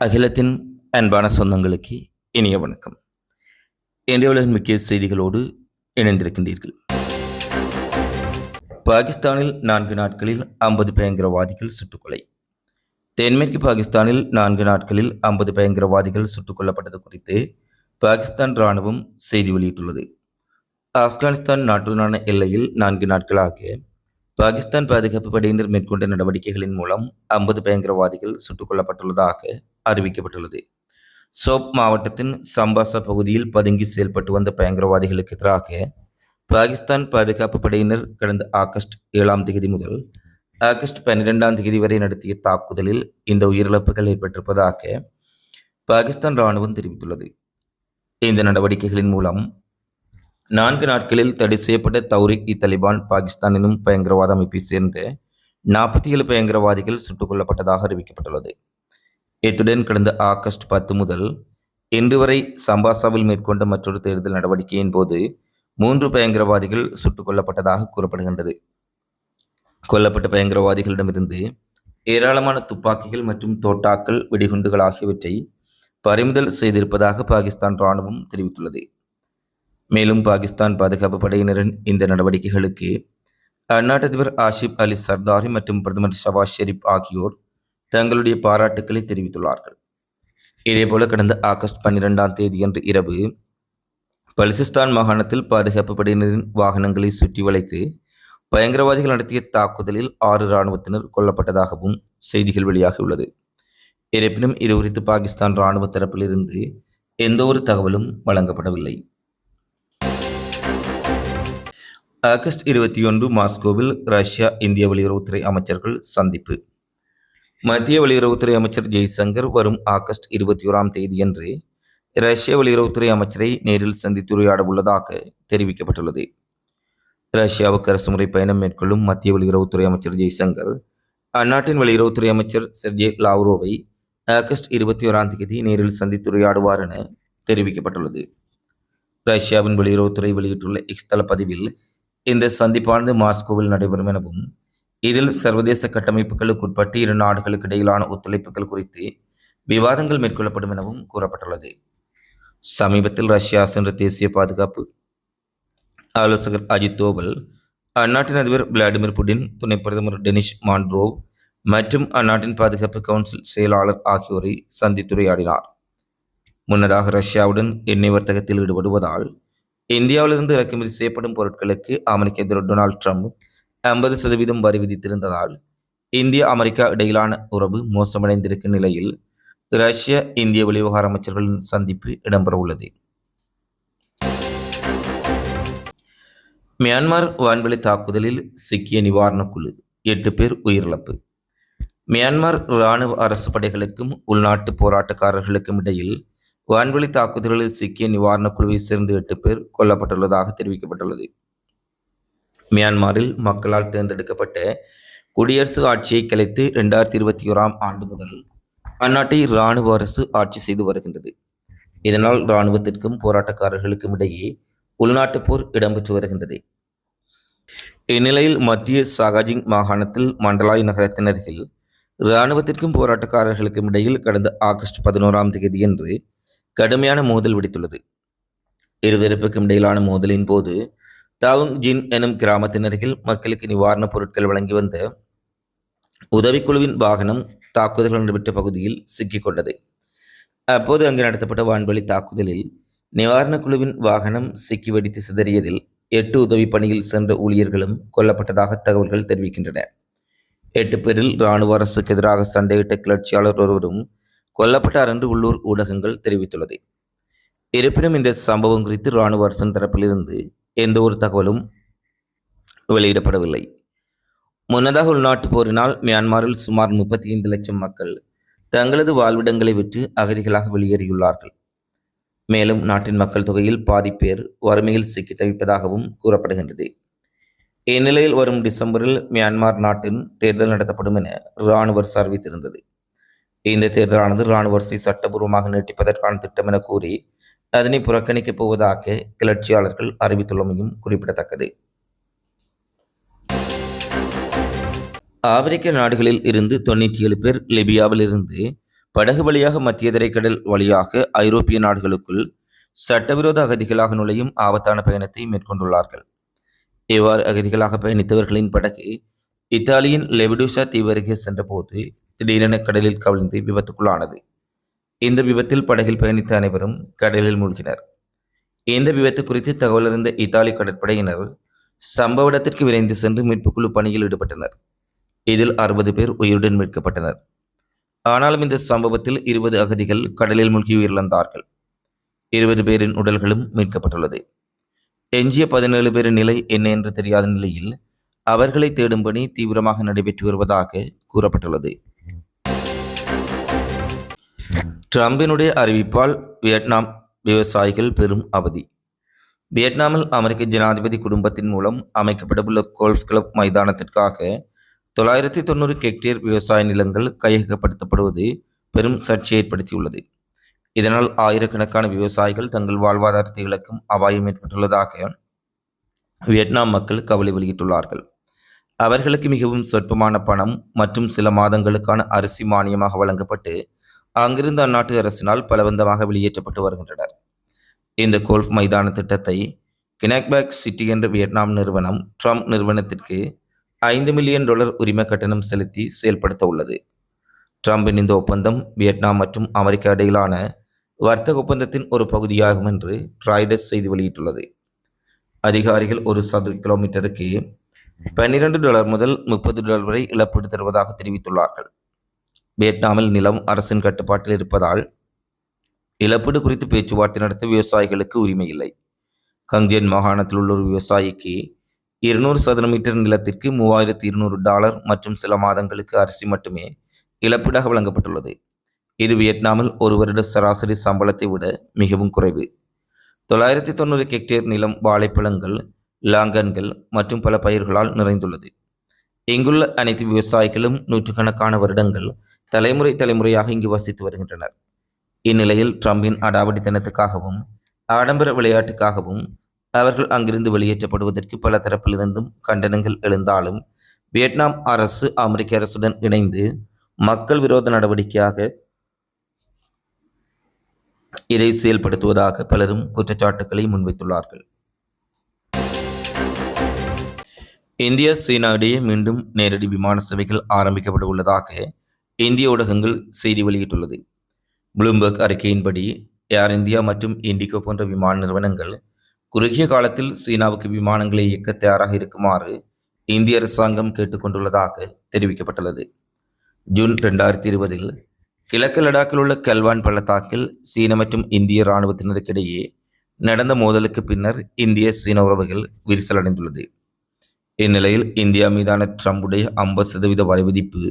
அகிலத்தின் அன்பான சொந்தங்களுக்கு இனிய வணக்கம். இன்றைய உலகின் முக்கிய செய்திகளோடு இணைந்திருக்கின்றீர்கள். பாகிஸ்தானில் நான்கு நாட்களில் ஐம்பது பயங்கரவாதிகள் சுட்டுக்கொலை. தென்மேற்கு பாகிஸ்தானில் நான்கு நாட்களில் ஐம்பது பயங்கரவாதிகள் சுட்டுக் கொல்லப்பட்டது குறித்து பாகிஸ்தான் இராணுவம் செய்தி வெளியிட்டுள்ளது. ஆப்கானிஸ்தான் நாட்டுடனான எல்லையில் நான்கு நாட்களாக பாகிஸ்தான் பாதுகாப்பு படையினர் மேற்கொண்ட நடவடிக்கைகளின் மூலம் ஐம்பது பயங்கரவாதிகள் சுட்டுக் கொல்லப்பட்டுள்ளதாக அறிவிக்கப்பட்டுள்ளது. சோப் மாவட்டத்தின் சம்பாசா பகுதியில் பதுங்கி செயல்பட்டு வந்த பயங்கரவாதிகளுக்கு எதிராக பாகிஸ்தான் பாதுகாப்பு படையினர் கடந்த ஆகஸ்ட் ஏழாம் தேதி முதல் ஆகஸ்ட் பன்னிரெண்டாம் தேதி வரை நடத்திய தாக்குதலில் இந்த உயிரிழப்புகள் ஏற்பட்டிருப்பதாக பாகிஸ்தான் இராணுவம் தெரிவித்துள்ளது. இந்த நடவடிக்கைகளின் மூலம் நான்கு நாட்களில் தடை செய்யப்பட்ட தௌரிக் இ தலிபான் பாகிஸ்தான் எனும் பயங்கரவாத அமைப்பை சேர்ந்த நாற்பத்தி ஏழு பயங்கரவாதிகள் சுட்டுக் கொல்லப்பட்டதாக அறிவிக்கப்பட்டுள்ளது. இத்துடன் கடந்த ஆகஸ்ட் பத்து முதல் இன்று வரை சம்பாசாவில் மேற்கொண்ட மற்றொரு தேர்தல் நடவடிக்கையின் போது மூன்று பயங்கரவாதிகள் சுட்டுக் கொல்லப்பட்டதாக கூறப்படுகின்றது. கொல்லப்பட்ட பயங்கரவாதிகளிடமிருந்து ஏராளமான துப்பாக்கிகள் மற்றும் தோட்டாக்கள் வெடிகுண்டுகள் ஆகியவற்றை பறிமுதல் செய்திருப்பதாக பாகிஸ்தான் இராணுவம் தெரிவித்துள்ளது. மேலும் பாகிஸ்தான் பாதுகாப்பு படையினரின் இந்த நடவடிக்கைகளுக்கு அந்நாட்டு அதிபர் ஆஷிப் அலி சர்தாரி மற்றும் பிரதமர் ஷவாஸ் ஷெரீப் ஆகியோர் தங்களுடைய பாராட்டுக்களை தெரிவித்துள்ளார்கள். இதேபோல கடந்த ஆகஸ்ட் பன்னிரெண்டாம் தேதியன்று இரவு பலிசிஸ்தான் மாகாணத்தில் பாதுகாப்பு படையினரின் வாகனங்களை சுற்றி வளைத்து பயங்கரவாதிகள் நடத்திய தாக்குதலில் ஆறு இராணுவத்தினர் கொல்லப்பட்டதாகவும் செய்திகள் வெளியாகியுள்ளது. இருப்பினும் இது குறித்து பாகிஸ்தான் இராணுவ தரப்பிலிருந்து எந்த ஒரு தகவலும் வழங்கப்படவில்லை. ஆகஸ்ட் இருபத்தி ஒன்று மாஸ்கோவில் ரஷ்யா இந்திய வெளியுறவுத்துறை அமைச்சர்கள் சந்திப்பு. மத்திய வெளியுறவுத்துறை அமைச்சர் ஜெய்சங்கர் வரும் ஆகஸ்ட் இருபத்தி ஓராம் தேதியன்று ரஷ்ய வெளியுறவுத்துறை அமைச்சரை நேரில் சந்தித்து உரையாட உள்ளதாக தெரிவிக்கப்பட்டுள்ளது. ரஷ்யாவுக்கு அரசுமுறை பயணம் மேற்கொள்ளும் மத்திய வெளியுறவுத்துறை அமைச்சர் ஜெய்சங்கர் அந்நாட்டின் வெளியுறவுத்துறை அமைச்சர் செர்ஜே லாவ்ரோவை ஆகஸ்ட் இருபத்தி ஓராம் தேதி நேரில் சந்தித்து உரையாடுவார் என தெரிவிக்கப்பட்டுள்ளது. ரஷ்யாவின் வெளியுறவுத்துறை வெளியிட்டுள்ள இக்ஸ்தல பதிவில் இந்த சந்திப்பானது மாஸ்கோவில் நடைபெறும் எனவும் இதில் சர்வதேச கட்டமைப்புகளுக்கு உட்பட்டு இரு நாடுகளுக்கு இடையிலான ஒத்துழைப்புகள் குறித்து விவாதங்கள் மேற்கொள்ளப்படும் எனவும் கூறப்பட்டுள்ளது. சமீபத்தில் ரஷ்யா சென்ற தேசிய பாதுகாப்பு ஆலோசகர் அஜித் தோவல் அந்நாட்டின் அதிபர் விளாடிமிர் புடின் துணை பிரதமர் டெனிஷ் மாண்ட்ரோவ் மற்றும் அந்நாட்டின் பாதுகாப்பு கவுன்சில் செயலாளர் ஆகியோரை சந்தித்துரையாடினார். முன்னதாக ரஷ்யாவுடன் எண்ணெய் வர்த்தகத்தில் ஈடுபடுவதால் இந்தியாவிலிருந்து இறக்குமதி செய்யப்படும் பொருட்களுக்கு அமெரிக்க அதிபர் டொனால்ட் ட்ரம்ப் ஐம்பது சதவீதம் வரி விதித்திருந்ததால் இந்தியா அமெரிக்கா இடையிலான உறவு மோசமடைந்திருக்கும் நிலையில் ரஷ்ய இந்திய வெளிவிவகார அமைச்சர்களின் சந்திப்பு இடம்பெறவுள்ளது. மியான்மர் வான்வெளி தாக்குதலில் சிக்கிய நிவாரணக் குழு எட்டு பேர் உயிரிழப்பு. மியான்மர் இராணுவ அரசு படைகளுக்கும் உள்நாட்டு போராட்டக்காரர்களுக்கும் இடையில் வான்வெளி தாக்குதல்களில் சிக்கிய நிவாரணக் குழுவை சேர்ந்து எட்டு பேர் கொல்லப்பட்டுள்ளதாக தெரிவிக்கப்பட்டுள்ளது. மியான்மரில் மக்களால் தேர்ந்தெடுக்கப்பட்ட குடியரசு ஆட்சியை கலைத்து இரண்டாயிரத்தி இருபத்தி ஓராம் ஆண்டு முதல் அந்நாட்டை இராணுவ அரசு ஆட்சி செய்து வருகின்றது. இதனால் இராணுவத்திற்கும் போராட்டக்காரர்களுக்கும் இடையே உள்நாட்டுப் போர் இடம்பெற்று வருகின்றது. இந்நிலையில் மத்திய சாகாஜிங் மாகாணத்தில் மண்டலாய் நகரத்தினர்கள் இராணுவத்திற்கும் போராட்டக்காரர்களுக்கும் இடையில் கடந்த ஆகஸ்ட் பதினோராம் தேதியன்று கடுமையான மோதல் வெடித்துள்ளது. இருதரப்புக்கும் இடையிலான மோதலின் போது தாவுங் ஜின் எனும் கிராமத்தினர்கள் மக்களுக்கு நிவாரணப் பொருட்கள் வழங்கி வந்த உதவிக்குழுவின் வாகனம் தாக்குதல்கள் நடைபெற்ற பகுதியில் சிக்கிக்கொண்டது அப்போது அங்கு நடத்தப்பட்ட வான்வழி தாக்குதலில் நிவாரணக் குழுவின் வாகனம் சிக்கி வெடித்து சிதறியதில் எட்டு உதவி பணியில் சென்ற ஊழியர்களும் கொல்லப்பட்டதாக தகவல்கள் தெரிவிக்கின்றன. எட்டு பேரில் இராணுவ அரசுக்கு எதிராக சண்டையிட்ட கிளர்ச்சியாளர் ஒருவரும் கொல்லப்பட்டார் என்று உள்ளூர் ஊடகங்கள் தெரிவித்துள்ளது. இருப்பினும் இந்த சம்பவம் குறித்து இராணுவ அரசின் தரப்பிலிருந்து எந்த ஒரு தகவலும் வெளியிடப்படவில்லை. முன்னதாக உள்நாட்டு போரினால் மியான்மரில் சுமார் முப்பத்தி ஐந்து லட்சம் மக்கள் தங்களது வாழ்விடங்களை விட்டு அகதிகளாக வெளியேறியுள்ளார்கள். மேலும் நாட்டின் மக்கள் தொகையில் பாதி பேர் வறுமையில் சிக்கி தவிப்பதாகவும் கூறப்படுகின்றது. இந்நிலையில் வரும் டிசம்பரில் மியான்மர் நாட்டின் தேர்தல் நடத்தப்படும் என இராணுவ அறிவித்திருந்தது இந்த தேர்தலானது இராணுவ சட்டபூர்வமாக நீட்டிப்பதற்கான திட்டம் என கூறி அதனை புறக்கணிக்கப் போவதாக கிளர்ச்சியாளர்கள் அறிவித்துள்ளமையும் குறிப்பிடத்தக்கது. ஆப்பிரிக்க நாடுகளில் இருந்து தொண்ணூற்றி ஏழு பேர் லிபியாவிலிருந்து படகு வழியாக மத்திய திரைக்கடல் வழியாக ஐரோப்பிய நாடுகளுக்குள் சட்டவிரோத அகதிகளாக நுழையும் ஆபத்தான பயணத்தை மேற்கொண்டுள்ளார்கள். இவ்வாறு அகதிகளாக பயணித்தவர்களின் படகு இத்தாலியின் லெபிடூசா தீவருகே சென்றபோது திடீரென கடலில் கவிழ்ந்து விபத்துக்குள்ளானது. இந்த விபத்தில் படகில் பயணித்த அனைவரும் கடலில் மூழ்கினர். இந்த விபத்து குறித்து தகவல் அறிந்த இத்தாலி கடற்படையினர் சம்பவ இடத்திற்கு விரைந்து சென்று மீட்புக்குழு பணியில் ஈடுபட்டனர். இதில் அறுபது பேர் உயிருடன் மீட்கப்பட்டனர். ஆனாலும் இந்த சம்பவத்தில் இருபது அகதிகள் கடலில் மூழ்கி உயிரிழந்தார்கள். இருபது பேரின் உடல்களும் மீட்கப்பட்டுள்ளது. எஞ்சிய பதினேழு பேரின் நிலை என்ன என்று தெரியாத நிலையில் அவர்களை தேடும் பணி தீவிரமாக நடைபெற்று வருவதாக கூறப்பட்டுள்ளது. ட்ரம்பினுடைய அறிவிப்பால் வியட்நாம் விவசாயிகள் பெரும் அவதி. வியட்நாமில் அமெரிக்க ஜனாதிபதி குடும்பத்தின் மூலம் அமைக்கப்படவுள்ள கோல்ஃப் கிளப் மைதானத்திற்காக தொள்ளாயிரத்தி தொண்ணூறு ஹெக்டேர் விவசாய நிலங்கள் கையகப்படுத்தப்படுவது பெரும் சர்ச்சையை ஏற்படுத்தியுள்ளது. இதனால் ஆயிரக்கணக்கான விவசாயிகள் தங்கள் வாழ்வாதாரத்தை இழக்கும் அபாயம் ஏற்பட்டுள்ளதாக வியட்நாம் மக்கள் கவலை வெளியிட்டுள்ளார்கள். அவர்களுக்கு மிகவும் சொற்பமான பணம் மற்றும் சில மாதங்களுக்கான அரிசி மானியமாக வழங்கப்பட்டு அங்கிருந்து அந்நாட்டு அரசினால் பலவந்தமாக வெளியேற்றப்பட்டு வருகின்றனர். இந்த கோல்ஃப் மைதான திட்டத்தை கினாக்பேக் சிட்டி என்ற வியட்நாம் நிறுவனம் ட்ரம்ப் நிறுவனத்திற்கு ஐந்து மில்லியன் டாலர் உரிம கட்டணம் செலுத்தி செயல்படுத்த உள்ளது. ட்ரம்பின் இந்த ஒப்பந்தம் வியட்நாம் மற்றும் அமெரிக்கா இடையிலான வர்த்தக ஒப்பந்தத்தின் ஒரு பகுதியாகும் என்று ட்ராய்டஸ் செய்தி வெளியிட்டுள்ளது. அதிகாரிகள் ஒரு சதுர கிலோமீட்டருக்கு பன்னிரண்டு டாலர் முதல் முப்பது டாலர் வரை இழப்பீடு தருவதாக தெரிவித்துள்ளார்கள். வியட்நாமில் நிலம் அரசின் கட்டுப்பாட்டில் இருப்பதால் இழப்பீடு குறித்து பேச்சுவார்த்தை நடத்த விவசாயிகளுக்கு உரிமை இல்லை. கங்ஜென் மாகாணத்தில் உள்ள ஒரு விவசாயிக்கு இருநூறு சதுர மீட்டர் நிலத்திற்கு மூவாயிரத்தி இருநூறு டாலர் மற்றும் சில மாதங்களுக்கு அரிசி மட்டுமே இழப்பீடாக வழங்கப்பட்டுள்ளது. இது வியட்நாமில் ஒரு வருட சராசரி சம்பளத்தை விட மிகவும் குறைவு. தொள்ளாயிரத்தி தொண்ணூறு ஹெக்டேர் நிலம் வாழைப்பழங்கள் லாங்கன்கள் மற்றும் பல பயிர்களால் நிறைந்துள்ளது. இங்குள்ள அனைத்து விவசாயிகளும் நூற்றுக்கணக்கான வருடங்கள் தலைமுறை தலைமுறையாக இங்கு வசித்து வருகின்றனர். இந்நிலையில் ட்ரம்பின் அடாவடித்தனத்துக்காகவும் ஆடம்பர விளையாட்டுக்காகவும் அவர்கள் அங்கிருந்து வெளியேற்றப்படுவதற்கு பல தரப்பிலிருந்தும் கண்டனங்கள் எழுந்தாலும் வியட்நாம் அரசு அமெரிக்க அரசுடன் இணைந்து மக்கள் விரோத நடவடிக்கையாக இதை செயல்படுத்துவதாக பலரும் குற்றச்சாட்டுக்களை முன்வைத்துள்ளார்கள். இந்தியா சீனா இடையே மீண்டும் நேரடி விமான சேவைகள் ஆரம்பிக்கப்பட உள்ளதாக இந்திய ஊடகங்கள் செய்தி வெளியிட்டுள்ளது. ப்ளூம்பர்க் அறிக்கையின்படி ஏர் இந்தியா மற்றும் இண்டிகோ போன்ற விமான நிறுவனங்கள் குறுகிய காலத்தில் சீனாவுக்கு விமானங்களை இயக்க தயாராக இருக்குமாறு இந்திய அரசாங்கம் கேட்டுக்கொண்டுள்ளதாக தெரிவிக்கப்பட்டுள்ளது. ஜூன் ரெண்டாயிரத்தி இருபதில் கிழக்கு லடாக்கில் உள்ள கல்வான் பள்ளத்தாக்கில் சீன மற்றும் இந்திய இராணுவத்தினருக்கிடையே நடந்த மோதலுக்கு பின்னர் இந்திய சீன உறவுகள் விரிசலடைந்துள்ளது. இந்நிலையில் இந்தியா மீதான ட்ரம்புடைய ஐம்பது சதவீத வரி விதிப்பு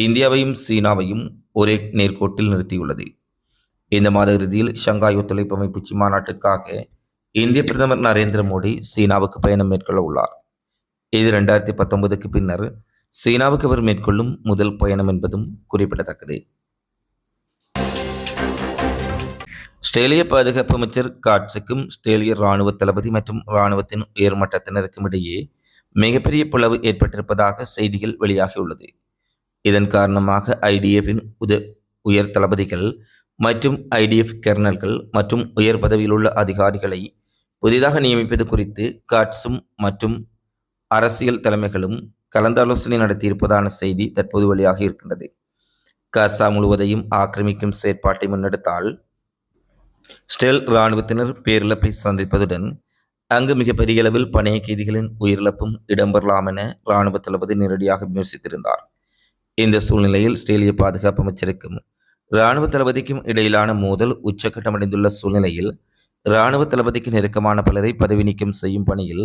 இந்தியாவையும் சீனாவையும் ஒரே நேர்கோட்டில் நிறுத்தியுள்ளது. இந்த மாத இறுதியில் ஷங்காய் ஒத்துழைப்பு அமைப்பு உச்சி மாநாட்டிற்காக இந்திய பிரதமர் நரேந்திர மோடி சீனாவுக்கு பயணம் மேற்கொள்ள உள்ளார். இது ரெண்டாயிரத்தி பத்தொன்பதுக்கு பின்னர் சீனாவுக்கு அவர் மேற்கொள்ளும் முதல் பயணம் என்பதும் குறிப்பிடத்தக்கது. ஆஸ்திரேலிய பாதுகாப்பு அமைச்சர் காட்ஸுக்கும் ஆஸ்திரேலிய ராணுவ தளபதி மற்றும் இராணுவத்தின் உயர்மட்டத்தினருக்கும் இடையே மிகப்பெரிய பிளவு ஏற்பட்டிருப்பதாக செய்திகள் வெளியாகியுள்ளது. இதன் காரணமாக ஐடிஎஃபின் உத உயர் தளபதிகள் மற்றும் ஐடிஎஃப் கெர்னல்கள் மற்றும் உயர் பதவியில் உள்ள அதிகாரிகளை புதிதாக நியமிப்பது குறித்து காட்ஸும் மற்றும் அரசியல் தலைமைகளும் கலந்தாலோசனை நடத்தியிருப்பதான செய்தி தற்போது வெளியாக இருக்கின்றது. காசா முழுவதையும் ஆக்கிரமிக்கும் செயற்பாட்டை முன்னெடுத்தால் ஸ்டெல் இராணுவத்தினர் பேரிழப்பை சந்திப்பதுடன் அங்கு மிகப்பெரிய அளவில் பணைய கைதிகளின் உயிரிழப்பும் இடம்பெறலாம் என இராணுவ தளபதி நேரடியாக விமர்சித்திருந்தார். இந்த சூழ்நிலையில் ஆஸ்திரேலிய பாதுகாப்பு அமைச்சருக்கும் இராணுவ தளபதிக்கும் இடையிலான மோதல் உச்சக்கட்டமடைந்துள்ள சூழ்நிலையில் இராணுவ தளபதிக்கு நெருக்கமான பலரை பதவி நீக்கம் செய்யும் பணியில்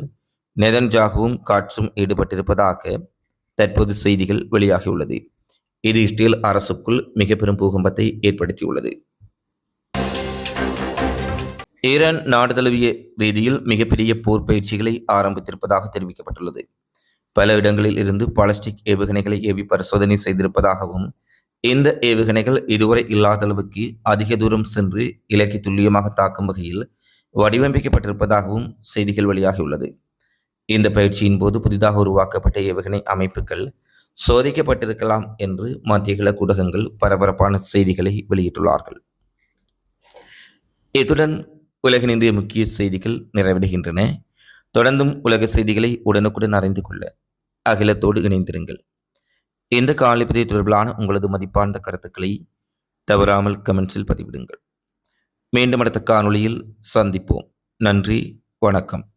நெதன்ஜாகவும் காட்சும் ஈடுபட்டிருப்பதாக தற்போது செய்திகள் வெளியாகியுள்ளது. இது இஸ்ரேல் அரசுக்குள் மிக பெரும் பூகம்பத்தை ஏற்படுத்தியுள்ளது. ஈரான் நாடு தழுவிய ரீதியில் மிகப்பெரிய போர் பயிற்சிகளை ஆரம்பித்திருப்பதாக தெரிவிக்கப்பட்டுள்ளது. பல இடங்களில் இருந்து பாலஸ்டிக் ஏவுகணைகளை ஏவி பரிசோதனை செய்திருப்பதாகவும் இந்த ஏவுகணைகள் இதுவரை இல்லாத அளவுக்கு அதிக தூரம் சென்று இலக்கை துல்லியமாக தாக்கும் வகையில் வடிவமைக்கப்பட்டிருப்பதாகவும் செய்திகள் வெளியாகியுள்ளது. இந்த பயிற்சியின் போது புதிதாக உருவாக்கப்பட்ட ஏவுகணை அமைப்புகள் சோதிக்கப்பட்டிருக்கலாம் என்று மத்திய கிழக்கு ஊடகங்கள் பரபரப்பான செய்திகளை வெளியிட்டுள்ளார்கள். இத்துடன் உலகின் இந்திய முக்கிய செய்திகள் நிறைவடைகின்றன. தொடர்ந்தும் உலக செய்திகளை உடனுக்குடன் அறிந்து கொள்ள அகிலத்தோடு இணைந்திருங்கள். இந்த காலிப்பதி தொடர்பிலான உங்களது மதிப்பார்ந்த கருத்துக்களை தவறாமல் கமெண்ட்ஸில் பதிவிடுங்கள். மீண்டும் அடுத்த காணொளியில் சந்திப்போம். நன்றி வணக்கம்.